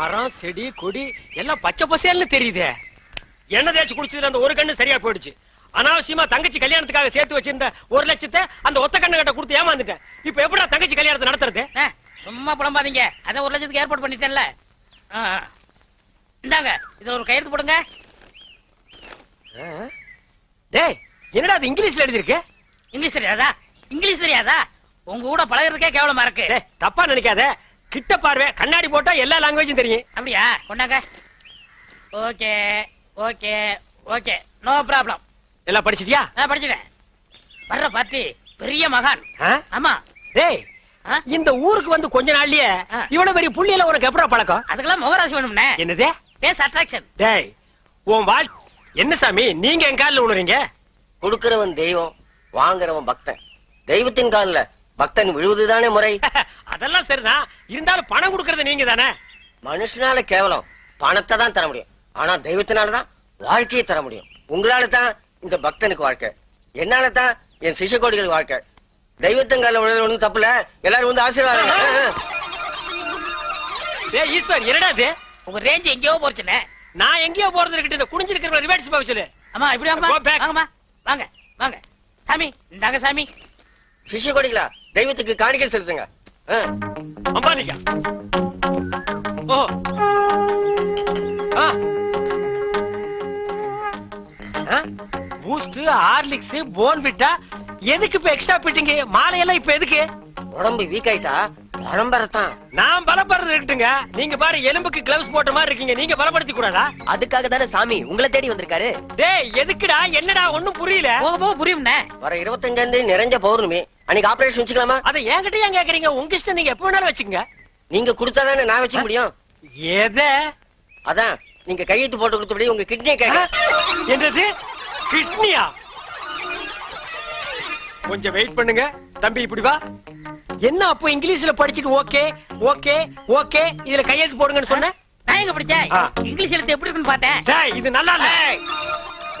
மரம் செடி கொடி எல்லாம் பச்சை பசேல்னு தெரியுதே. எண்ணெய் தேய்ச்சி குடிச்சதுல அந்த ஒரு கண்ணு சரியா போயிடுச்சு. அனாவசியமா தங்கச்சி கல்யாணத்துக்காக சேர்த்து வச்சிருந்த ஒரு லட்சத்தை அந்த ஒத்த கண்ணு கிட்ட கொடுத்து ஏமாந்துட்டேன். இப்ப எப்படா தங்கச்சி கல்யாணத்தை நடத்துறது? அண்ணே, சும்மா புலம்பாதீங்க. அதான் ஒரு லட்சத்துக்கு ஏற்பாடு பண்ணிட்டேன்ல. ஆ, ஆ. இந்தாங்க இதுல ஒரு கையெழுத்து போடுங்க. ஆ? டேய் என்னடா அது இங்கிலீஷ்ல எழுதிருக்கு இங்கிலீஷ் தெரியாதா? இங்கிலீஷ் தெரியாதா? உங்க கூட பழகுறதுக்கே கேவலமா இருக்கு. தப்பா நினைக்காத. கிட்ட பார்வை கண்ணாடி போட்டா எல்லா லாங்குவேஜும் தெரியும். அப்படியா? கொண்டாங்க. Okay okay okay. No problem எல்லாம் படிச்சிட்டியா? நான் படிச்சுட்டேன். வர்ற பார்ட்டி பெரிய மகான். ஆ? ஆமா. டேய் ஆ? இந்த ஊருக்கு வந்து கொஞ்ச நாள்லயே ஆ. இவ்வளவு பெரிய புள்ளியில உனக்கு எப்படா பழக்கம்? அதுக்கெல்லாம் முகராசி வேணும்னே. என்னதே? பேஸ் அட்ராக்ஷன் டேய் உன் வாழ் என்ன சாமி நீங்க என் காலில் விழுறீங்க கொடுக்கிறவன் தெய்வம் வாங்குறவன் பக்தன். தெய்வத்தின் காலில் பக்தன் விழுவதுதானே முறை? அதெல்லாம் சரிதான். இருந்தாலும் பணம் கொடுக்கறது நீங்க தானே மனுஷனால கேவலம். பணத்தை தான் தர முடியும். ஆனா தெய்வத்தினால தான் வாழ்க்கையை தர முடியும். உங்களால தான் இந்த பக்தனுக்கு வாழ்க்கை. என்னால தான் என் சிசுகோடிகளுக்கு வாழ்க்கை. விழுறது ஒண்ணும் தப்புல எல்லாரும் வந்து ஆசீர்வாதம். டேய் ஈஸ்வர் என்னடா இது? உங்க ரேஞ்ச் எங்கேயோ போச்சுனே நான் எங்கேயோ போறது இருக்கட்டும் இந்த குனிஞ்சிருக்கிற ரிவர்ஸ் போக சொல்லு அம்மா இப்படி. வாங்கம்மா. வாங்க வாங்க. சாமி இந்தாங்க சாமி. சிசுகோடிகளா தெய்வத்துக்கு காணிக்கை செலுத்துங்க. ஆ. அம்பானிக்கா. ஓ பூஸ்ட் ஹார்லிக்ஸ் போன்விட்டா எதுக்கு இப்ப எக்ஸ்ட்ரா பிட்டிங்க மாலையெல்லாம் இப்ப எதுக்கு? உடம்பு வீக் ஆயிட்டா? பரம்பரத்தான் நான் பலப்படுறது இருக்கட்டுங்க நீங்க பாரு எலும்புக்கு கிளவுஸ் போட்ட மாதிரி இருக்கீங்க. நீங்க பலப்படுத்தி கூடாதா? அதுக்காக தானே சாமி உங்களை தேடி வந்திருக்காரு. டேய் எதுக்குடா? என்னடா? ஒண்ணும் புரியல. போக போக புரியும்ண்ணே. வர இருபத்தஞ்சாம் தேதி நிறைஞ்ச பௌர்ணமி. அன்னைக்கு ஆபரேஷன் வச்சுக்கலாமா? அத என்கிட்ட ஏன் கேக்குறீங்க? உங்க இஷ்டம் நீங்க எப்ப வேணாலும் வச்சுங்க நீங்க கொடுத்தாதானே நான் வச்சுக்க முடியும்? எத? அதான் நீங்க கையெழுத்து போட்டு கொடுத்தபடி உங்க கிட்னியை கேட்க என்னது? கிட்னியா கொஞ்சம் வெயிட் பண்ணுங்க. தம்பி இப்படி வா. என்ன அப்போ இங்கிலீஷ்ல படிச்சிட்டு ஓகே ஓகே ஓகே இதுல கையெழுத்து போடுங்கன்னு சொன்ன? நான் எங்க படிச்சேன். இங்கிலீஷ் எழுத்து எப்படி இருக்குன்னு பார்த்தேன். டேய் இது நல்லா இல்ல.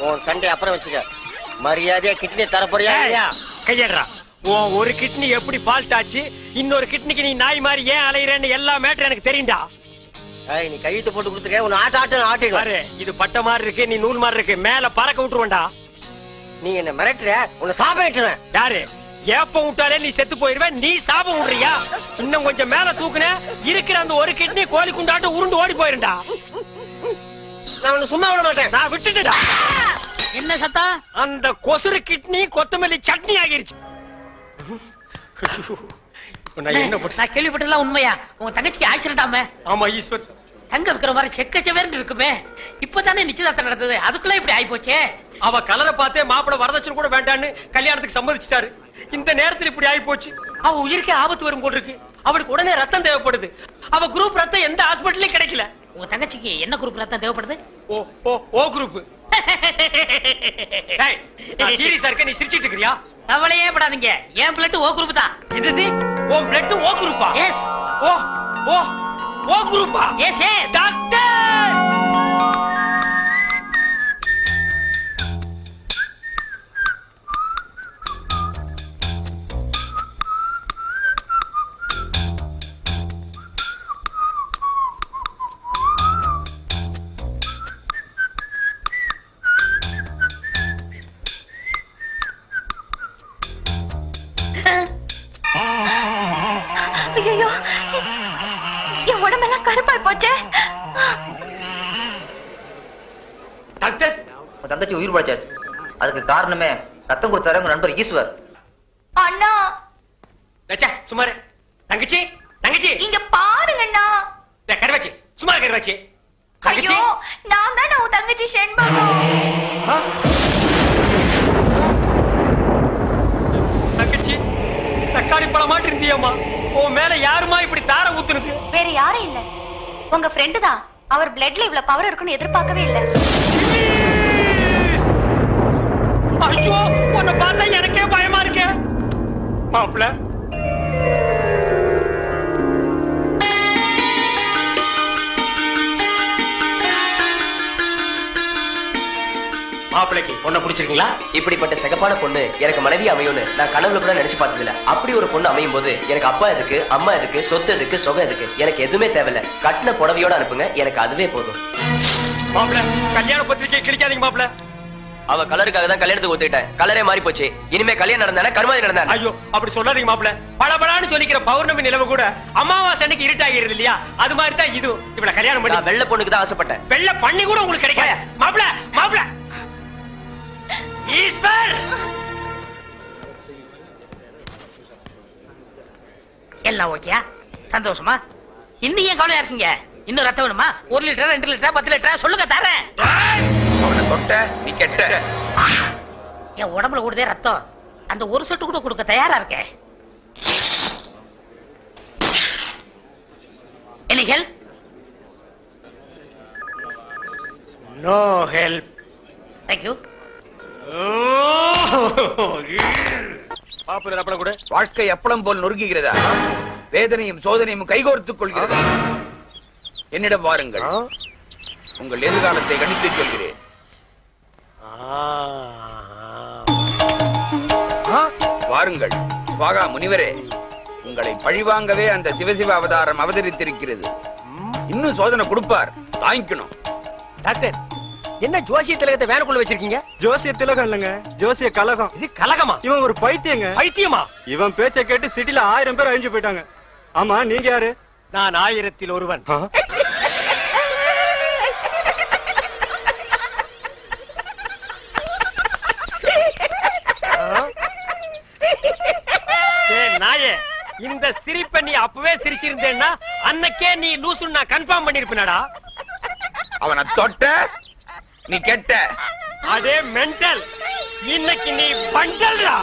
உன் சண்டை அப்புறம் வச்சுக்க. மரியாதையா கிட்னியை தர போறியா கையடுறா. உன் ஒரு கிட்னி எப்படி ஃபால்ட் ஆச்சு? இன்னொரு கிட்னிக்கு நீ நாய் மாதிரி ஏன் அலையிறேன்னு எல்லா மேட்டர் எனக்கு தெரியும்டா. ஏய், நீ கையெழுத்து போட்டு கொடுத்துருக்க உன்னை ஆட்ட ஆட்டம் ஆட்டிடுவாரு பாரு இது பட்ட மாதிரி இருக்கு நீ நூல் மாதிரி இருக்கு மேல பறக்க விட்டுருவேன்டா. நீ என்ன மிரட்டுற உன்னை சாப்பிட்டுருவேன் யாரு? ஏப்ப விட்டாலே நீ செத்து போயிருவ நீ சாபம் விடுறியா? இன்னும் கொஞ்சம் மேல தூக்குன இருக்கிற அந்த ஒரு கிட்னி கோழி குண்டாட்டு உருண்டு ஓடி போயிருண்டா நான் உன்னை சும்மா விட மாட்டேன் நான் விட்டுட்டா என்ன சத்தம்? அந்த கொசுறு கிட்னி கொத்தமல்லி சட்னி ஆகிருச்சு. நான் கேள்விப்பட்டதெல்லாம் உண்மையா? உங்க தங்கச்சிக்கு ஆக்சிடென்ட் ஆமே. ஆமா ஈஸ்வர். தங்க விக்கிற மாதிரி செக்க செவேர்னு இருக்குமே. இப்பதானே நிச்சயதார்த்தம் நடந்தது. அதுக்குள்ள இப்படி ஆயி போச்சே அவ கலரை பார்த்தே மாப்பிள வரதட்சணை கூட வேண்டான்னு கல்யாணத்துக்கு சம்மதிச்சிட்டாரு. இந்த நேரத்துல இப்படி ஆகி போச்சு அவ உயிருக்கே ஆபத்து வரும் போல இருக்கு. அவளுக்கு உடனே ரத்தம் தேவைப்படுது. அவ குரூப் ரத்தம் எந்த ஹாஸ்பிட்டல்லயும் கிடைக்கல. உங்க தங்கச்சிக்கு என்ன குரூப் ரத்தம் தேவைப்படுது? ஓ ஓ ஓ குரூப் சீரியஸா இருக்க நீ சிரிச்சிட்டு இருக்கிறியா? கவலையே படாதீங்க. என் பிளட் ஓ குரூப் தான் என்னது? உன் பிளட் ஓ குரூப்பா? எஸ் ஓ ஓ ஓ குரூப்பா? எஸ் எஸ் டாக்டர் உடம்பெல்லாம் கருப்பாய் போச்சே. டாக்டர். தங்கச்சி உயிர் பழைச்சாச்சு அதுக்கு காரணமே ரத்தம் கொடுத்தாரு உங்க நண்பர் ஈஸ்வர். அண்ணா. லட்சா சுமாரு. தங்கச்சி தங்கச்சி. இங்க பாருங்கண்ணா. டேய், கருவாச்சி. சுமார் கருவாச்சி. ஐயோ நான் தான் உன் தங்கச்சி செண்பகம். ஆ? தங்கச்சி தக்காளி பழமாட்டு இருந்தியம்மா. உன் மேல யாருமா இப்படி யாரும் இல்ல. உங்க ஃப்ரெண்டு தான். அவர் பிளட்ல இவ்வளவு பவர் இருக்குன்னு எதிர்பார்க்கவே இல்ல. ஐயோ உன்னை பார்த்தா எனக்கே பயமா இருக்கே. மாப்பிள்ள மாப்பிள்ளைக்கு பொண்ணை பிடிச்சிருக்கீங்களா? இப்படிப்பட்ட சிகப்பான பொண்ணு எனக்கு மனைவி அமையும்னு நான் கனவுல கூட நினைச்சு பார்த்தது இல்ல அப்படி ஒரு பொண்ணு அமையும் போது எனக்கு அப்பா எதுக்கு அம்மா எதுக்கு சொத்து எதுக்கு சொகம் எதுக்கு? எனக்கு எதுவுமே தேவையில்ல. கட்டின புடவையோட அனுப்புங்க எனக்கு அதுவே போதும். மாப்பிள்ள கல்யாண பத்திரிக்கை கிழிக்காதீங்க மாப்பிள்ள அவ கலருக்காக தான் கல்யாணத்துக்கு ஒத்துக்கிட்டேன் கலரே மாறி போச்சு. இனிமே கல்யாணம் நடந்தானே கருமாதி நடந்தானே? ஐயோ அப்படி சொல்லாதீங்க மாப்பிள்ள பளபளான்னு சொல்லிக்கிற பௌர்ணமி நிலவு கூட அமாவாசை அன்னைக்கு இருட்டாகிறது இல்லையா? அது மாதிரி தான் இது. இவள கல்யாணம் பண்ணி வெள்ளை பொண்ணுக்கு தான் ஆசைப்பட்டேன். வெள்ள பண்ணி கூட உங்களுக்கு கிடைக்காத. மாப்பிள மாப்பிள. ஈஸ்வர்! எல்லாம் ஓகேயா? சந்தோஷமா? இன்னும் ஏன் கவலையா இருக்கீங்க? இன்னும் ரத்தம் வேணுமா? ஒரு லிட்டர் ரெண்டு லிட்டர் பத்து லிட்டர்? சொல்லுங்க தரேன். அவனை தொட்ட நீ கெட்ட. என் உடம்புல கூடதே ரத்தம். அந்த ஒரு சொட்டு கூட கொடுக்க தயாரா இருக்கேன் any help no help thank you பாப்பு அப்பளம் கூட. வாழ்க்கை அப்பளம் போல் நொறுக்குகிறதா வேதனையும் சோதனையும் கைகோர்த்துக் கொள்கிறதா? என்னிடம் வாருங்கள். உங்கள் எதிர்காலத்தை கணித்து சொல்கிறேன். வாருங்கள். வாகா முனிவரே உங்களை பழிவாங்கவே அந்த சிவசிவ அவதாரம் அவதரித்திருக்கிறது. இன்னும் சோதனை கொடுப்பார். தாங்கிக்கணும். டாக்டர் என்ன ஜோசிய திலகத்தை வேனுக்குள்ள வச்சிருக்கீங்க? ஜோசிய திலகம் இல்லைங்க. ஜோசிய கலகம் இது கலகமா இவன் ஒரு பைத்தியங்க. பைத்தியமா? இவன் பேச்சை கேட்டு சிட்டில ஆயிரம் பேர் அழிஞ்சு போயிட்டாங்க. ஆமா நீங்க யாரு? நான் ஆயிரத்தில் ஒருவன். நாயே இந்த சிரிப்பை நீ அப்பவே சிரிச்சிருந்தேன்னா அன்னைக்கே நீ லூசுன்னு நான் கன்ஃபார்ம் பண்ணிருப்பேனடா அவனை தொட்ட நீ கெட்ட. அதே மென்டல் இன்னைக்கு நீ பண்டல்ரா.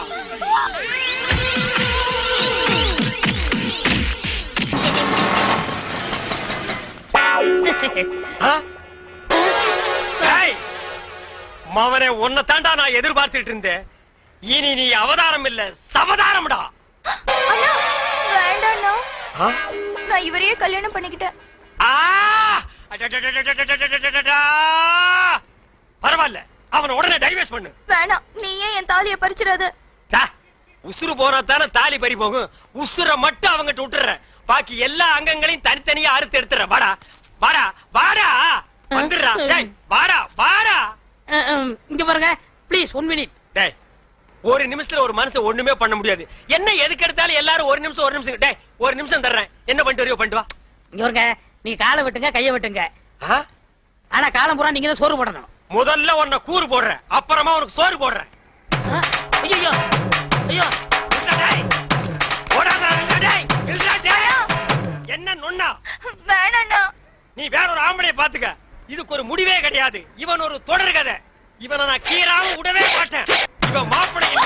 மவனே உன்னை தாண்டா நான் எதிர்பார்த்துட்டு இருந்தேன். இனி நீ அவதாரம் இல்ல சவதாரம்டா. நான் இவரையே கல்யாணம் பண்ணிக்கிட்டேன். பரவாயில்ல. அவனை உடனே டைவர்ஸ் பண்ணு. வேணாம். நீ ஏன் என் தாலியை பறிச்சிடாத. உசுறு போனா தானே தாலி பறி போகும். உசுர மட்டும் அவங்கிட்ட விட்டுற பாக்கி எல்லா அங்கங்களையும் தனித்தனியா அறுத்து எடுத்துற வாடா வாடா வாடா. வந்துடுறா. டேய் வாடா வாடா. இங்க பாருங்க. ப்ளீஸ் ஒன் மினிட் டேய் ஒரு நிமிஷத்துல ஒரு மனுஷன் ஒண்ணுமே பண்ண முடியாது. என்ன எதுக்கு எடுத்தாலும் எல்லாரும் ஒரு நிமிஷம் ஒரு நிமிஷம். டேய் ஒரு நிமிஷம் தர்றேன். என்ன பண்ணிட்டு வரையோ பண்ணிட்டு வா. இங்க பாருங்க. நீங்க காலை வெட்டுங்க கைய வெட்டுங்க? ஆனா காலம் பூரா நீங்க தான் சோறு போடணும். முதல்ல உன்னை கூறு போடுறேன் அப்புறமா உனக்கு சோறு போடுறேன்? ஐயோ ஐயோ இல்ல டேய். ஓடாதடா, இல்ல டேய். இல்ல டேய். என்ன நொண்ணா வேணாண்ணா நீ வேற ஒரு ஆம்பளைய பாத்துக்க இதுக்கு ஒரு முடிவே கிடையாது இவன் ஒரு தொடர் கதை இவனை நான் கீறாம விடவே மாட்டேன் இவன் மாப்பிள்ளை இல்ல